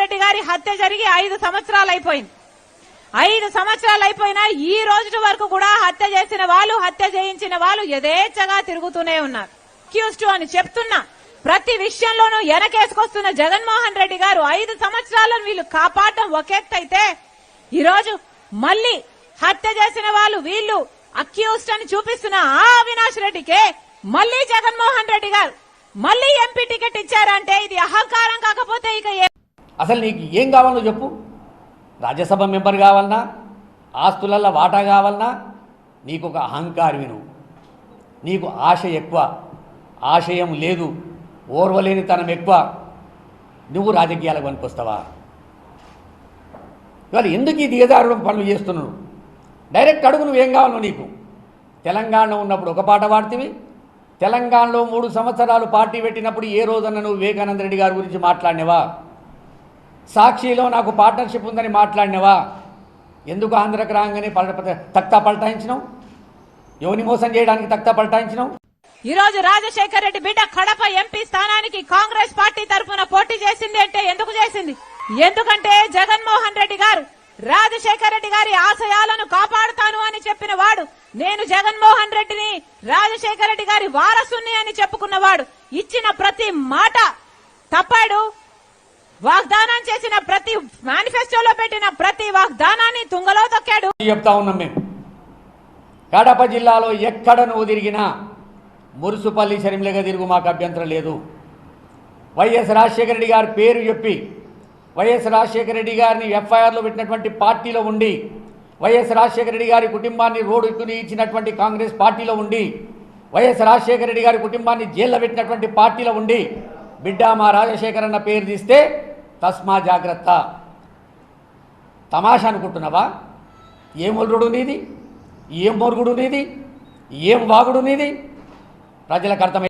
రెడ్డి గారి హత్య జరిగి ఐదు సంవత్సరాలు అయిపోయింది ఐదు సంవత్సరాలు అయిపోయినా ఈ రోజు వరకు కూడా హత్య చేసిన వాళ్ళు హత్య చేయించిన వాళ్ళు యథేచ్ఛగా తిరుగుతూనే ఉన్నారు. క్యూస్టు అని చెప్తున్నా. ప్రతి విషయంలోనూ వెనకేసుకొస్తున్న జగన్మోహన్ రెడ్డి గారు ఐదు సంవత్సరాలను వీళ్ళు కాపాడడం ఒక ఎత్తు ఈ రోజు మళ్ళీ హత్య చేసిన వాళ్ళు వీళ్ళు అక్యూస్డ్ అని చూపిస్తున్న ఆ అవినాష్ రెడ్డికే మళ్ళీ జగన్మోహన్ రెడ్డి గారు మళ్ళీ ఎంపీ టికెట్ ఇచ్చారంటే ఇది అహంకారం కాకపోతే ఇక అసలు నీకు ఏం కావాలో చెప్పు. రాజ్యసభ మెంబర్ కావాలన్నా ఆస్తులల్లో వాటా కావాలన్నా నీకు ఒక అహంకారి నువ్వు. నీకు ఆశ ఎక్కువ. ఆశయం లేదు. ఓర్వలేనితనం ఎక్కువ. నువ్వు రాజకీయాలకు పనికొస్తావా? ఇవాళ ఎందుకు ఈ దిగజారుడు పనులు చేస్తున్నావు డైరెక్ట్ అడుగు నువ్వేం కావాలో నీకు. తెలంగాణలో ఉన్నప్పుడు ఒక పాట పాడుతీవి. తెలంగాణలో మూడు సంవత్సరాలు పార్టీ పెట్టినప్పుడు ఏ రోజన్న నువ్వు వివేకానంద రెడ్డి గారి గురించి మాట్లాడినవా? సాక్షిలో నాకు పార్ట్నర్షిప్ ఉందని మాట్లాడినవా? ఎందుకు ఆంధ్రకు రాగానే తక్తా పలటాయించినావు? యోని మోసం చేయడానికి తక్తా పలటాయించినావు? ఈ రోజు రాజశేఖర్ రెడ్డి బిడ్డ కడప ఎంపీ స్థానానికి కాంగ్రెస్ పార్టీ తరఫున పోటీ చేసింది అంటే ఎందుకు చేసింది? ఎందుకంటే జగన్మోహన్ రెడ్డి గారు రాజశేఖర్ రెడ్డి గారి ఆశయాలను కాపాడుతాను అని చెప్పిన వాడు నేను జగన్మోహన్ రెడ్డిని రాజశేఖర్ రెడ్డి గారి వారసుని అని చెప్పుకున్నవాడు ఇచ్చిన ప్రతి మాట తప్పాడు. వాగ్దానం చేసిన ప్రతి మేనిఫెస్టోలో పెట్టిన ప్రతి వాగ్దానాన్ని తుంగలో తొక్కాడు. చెప్తా ఉన్నాం మేము. కడప జిల్లాలో ఎక్కడ నువ్వు తిరిగినా మురుసుపల్లి శరీంలగా తిరుగు మాకు అభ్యంతరం లేదు. వైఎస్ రాజశేఖర రెడ్డి గారి పేరు చెప్పి వైఎస్ రాజశేఖర రెడ్డి గారిని ఎఫ్ఐఆర్లో పెట్టినటువంటి పార్టీలో ఉండి వైఎస్ రాజశేఖర రెడ్డి గారి కుటుంబాన్ని రోడ్డుకుని ఇచ్చినటువంటి కాంగ్రెస్ పార్టీలో ఉండి వైఎస్ రాజశేఖర రెడ్డి గారి కుటుంబాన్ని జైల్లో పెట్టినటువంటి పార్టీలో ఉండి బిడ్డ మా రాజశేఖర్ అన్న పేరు తీస్తే తస్మా జాగ్రత్త. తమాషా అనుకుంటున్నావా? ఏం ఒల్లుడు నీది? ఏం మొరుగుడు నీది? ఏం వాగుడు నీది? ప్రజలకు అర్థమై